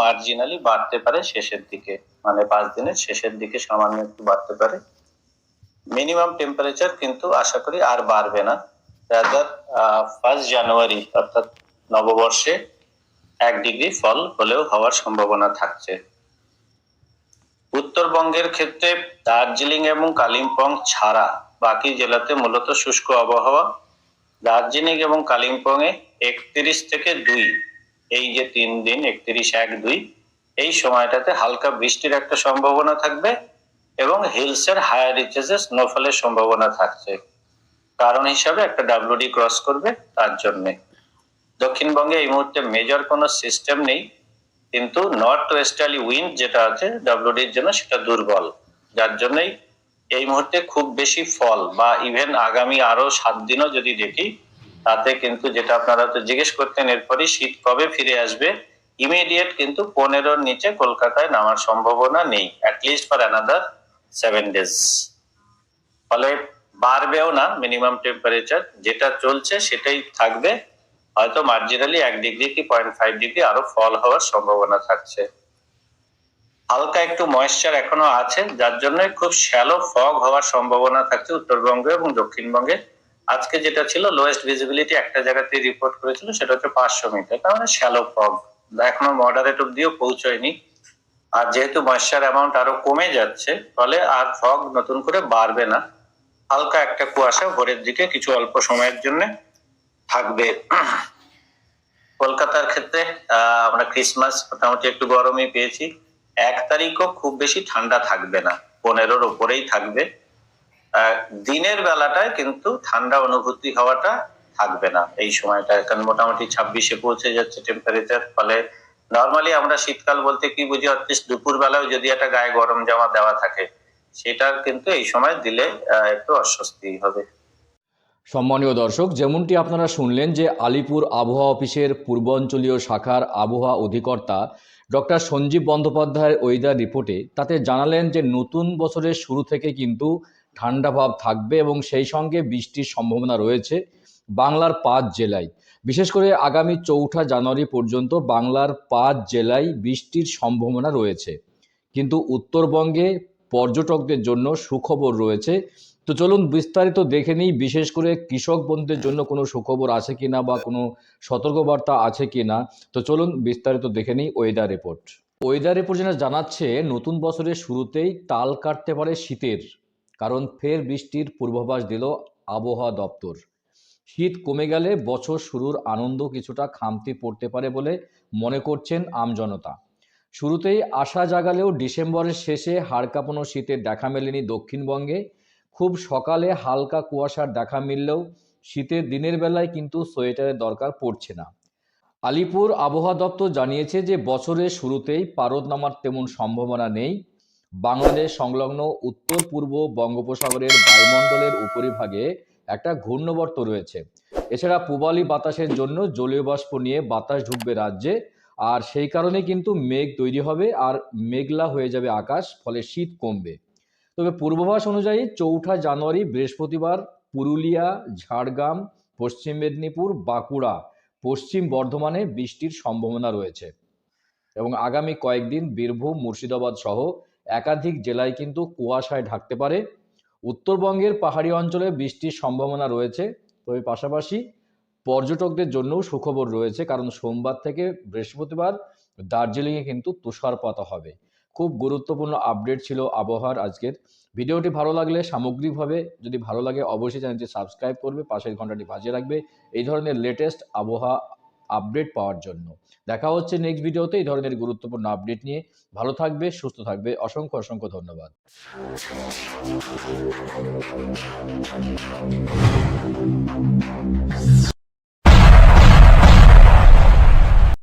Marginally বাড়তে পারে শেষের দিকে। মানে পাঁচ দিনের শেষের দিকে সামান্য একটু বাড়তে পারে। মিনিমাম টেম্পারেচার কিন্তু আশা করি আর বাড়বে না। রাদার ফার্স্ট জানুয়ারি অর্থাৎ নববর্ষে এক ডিগ্রি ফল হলেও হওয়ার সম্ভাবনা থাকছে। উত্তরবঙ্গের ক্ষেত্রে দার্জিলিং এবং কালিম্পং ছাড়া বাকি জেলাতে মূলত শুষ্ক আবহাওয়া। দার্জিলিং এবং কালিম্পং এ একত্রিশ থেকে দুই এই যে তিন দিন, একত্রিশ এক দুই, এই সময়টাতে হালকা বৃষ্টির একটা সম্ভাবনা থাকবে এবং হিলসের হায়ার রিচেসে স্নোফলের সম্ভাবনা থাকছে। কারণ হিসাবে একটা ডাব্লিউডি ক্রস করবে তার জন্যে। দক্ষিণবঙ্গে এই মুহূর্তে মেজর কোনো সিস্টেম নেই, কিন্তু নর্থ ওয়েস্টার্লি উইন্ড যেটা আছে ডাব্লিউডির জন্য সেটা দুর্বল। যার জন্যই এই মুহূর্তে খুব বেশি ফল বা ইভেন আগামী আরও সাত দিনও যদি দেখি তাতে কিন্তু যেটা আপনারা জিজ্ঞেস করতেন, এরপরই শীত কবে ফিরে আসবে? ইমিডিয়েট কিন্তু পনেরোর নিচে কলকাতায় নামার সম্ভাবনা নেই at least for another seven days ফলে বাড়বেও না মিনিমাম টেম্পারেচার যেটা চলছে সেটাই থাকবে। হয়তো মার্জিনালি এক ডিগ্রি কি পয়েন্ট ফাইভ ডিগ্রি আরও ফল হওয়ার সম্ভাবনা থাকছে। হালকা একটু ময়েশ্চার এখনও আছে, যার জন্য খুব শ্যালো ফগ হওয়ার সম্ভাবনা থাকছে উত্তরবঙ্গে এবং দক্ষিণবঙ্গে। আজকে যেটা ছিল লোয়েস্ট ভিজিবিলিটি একটা জায়গাতে রিপোর্ট করেছিল, সেটা হচ্ছে পাঁচশো মিটার তার মানে শ্যালো ফগ এখনও মডারেট অব্দিও পৌঁছয়নি। আর যেহেতু ময়েশ্চার অ্যামাউন্ট আরও কমে যাচ্ছে, ফলে আর ফগ নতুন করে বাড়বে না। হালকা একটা কুয়াশা ভোরের দিকে কিছু অল্প সময়ের জন্য থাকবে। কলকাতার ক্ষেত্রে আমরা ক্রিসমাস মোটামুটি একটু গরমই পেয়েছি। এক তারিখও খুব বেশি ঠান্ডা থাকবে না। পনেরোর উপরেই থাকবে। দিনের বেলাটায় কিন্তু ঠান্ডা অনুভূতি হওয়াটা থাকবে না। এই সময়টা কারণ মোটামুটি ছাব্বিশে পৌঁছে যাচ্ছে টেম্পারেচার ফলে নর্মালি আমরা শীতকাল বলতে কি বুঝি অ্যাটলিস্ট দুপুর বেলায় যদি একটা গায়ে গরম জামা দেওয়া থাকে, সেটা কিন্তু এই সময় দিলে একটু অস্বস্তি হবে। সম্মানীয় দর্শক, যেমনটি আপনারা শুনলেন যে আলিপুর আবহাওয়া অফিসের পূর্বাঞ্চলীয় শাখার আবহাওয়া অধিকর্তা ডক্টর সঞ্জীব বন্দ্যোপাধ্যায়ের ওয়েদার রিপোর্টে তাতে জানালেন যে নতুন বছরের শুরু থেকে কিন্তু ঠান্ডা ভাব থাকবে এবং সেই সঙ্গে বৃষ্টির সম্ভাবনা রয়েছে বাংলার পাঁচ জেলায়। বিশেষ করে আগামী চৌঠা জানুয়ারি পর্যন্ত বাংলার পাঁচ জেলায় বৃষ্টির সম্ভাবনা রয়েছে। কিন্তু উত্তরবঙ্গে পর্যটকদের জন্য সুখবর রয়েছে। তো চলুন বিস্তারিত দেখে নিই, বিশেষ করে কৃষক বন্ধুদের জন্য কোনো সুখবর আছে কিনা বা কোনো সতর্কবার্তা আছে কিনা। তো চলুন বিস্তারিত দেখে নিই ওয়েদার রিপোর্ট ওয়েদার রিপোর্ট যেটা জানাচ্ছে, নতুন বছরের শুরুতেই তাল কাটতে পারে শীতের। কারণ ফের বৃষ্টির পূর্বাভাস দিল আবহাওয়া দপ্তর। শীত কমে গেলে বছর শুরুর আনন্দ কিছুটা খামতি পড়তে পারে বলে মনে করছেন আমজনতা শুরুতেই আশা জাগালেও ডিসেম্বরের শেষে হাড় কাঁপানো শীতের দেখা মেলেনি দক্ষিণবঙ্গে। খুব সকালে হালকা কুয়াশার দেখা মিললেও শীতের দিনের বেলায় কিন্তু সোয়েটারের দরকার পড়ছে না। আলিপুর আবহাওয়া দপ্তর জানিয়েছে যে বছরের শুরুতেই পারদ নামার তেমন সম্ভাবনা নেই। বাংলাদেশ সংলগ্ন উত্তর পূর্ব বঙ্গোপসাগরের বায়ুমণ্ডলের উপরিভাগে একটা ঘূর্ণবর্ত রয়েছে। এছাড়া পূবালি বাতাসের জন্য জলীয় বাষ্প নিয়ে বাতাস ঢুকবে রাজ্যে, আর সেই কারণে কিন্তু মেঘ তৈরি হবে আর মেঘলা হয়ে যাবে আকাশ, ফলে শীত কমবে। তবে পূর্বাভাস অনুযায়ী চৌঠা জানুয়ারি বৃহস্পতিবার পুরুলিয়া, ঝাড়গ্রাম, পশ্চিম মেদিনীপুর, বাঁকুড়া, পশ্চিম বর্ধমানে বৃষ্টির সম্ভাবনা রয়েছে। এবং আগামী কয়েকদিন বীরভূম, মুর্শিদাবাদ সহ একাধিক জেলায় কিন্তু কুয়াশায় ঢাকতে পারে। উত্তরবঙ্গের পাহাড়ি অঞ্চলে বৃষ্টির সম্ভাবনা রয়েছে। তবে পাশাপাশি পর্যটকদের জন্যও সুখবর রয়েছে, কারণ সোমবার থেকে বৃহস্পতিবার দার্জিলিংয়ে কিন্তু তুষারপাত হবে। খুব গুরুত্বপূর্ণ আপডেট ছিল আবহাওয়ার আজকের। ভিডিওটি ভালো লাগলে সামগ্রিকভাবে যদি ভালো লাগে, অবশ্যই চ্যানেলটি সাবস্ক্রাইব করবে, পাশের ঘন্টাটি বাজিয়ে রাখবে। এই ধরনের লেটেস্ট আবহাওয়া আপডেট পাওয়ার জন্য। দেখা হচ্ছে নেক্সট ভিডিওতে এই ধরনের গুরুত্বপূর্ণ আপডেট নিয়ে। ভালো থাকবে, সুস্থ থাকবে। অসংখ্য অসংখ্য ধন্যবাদ।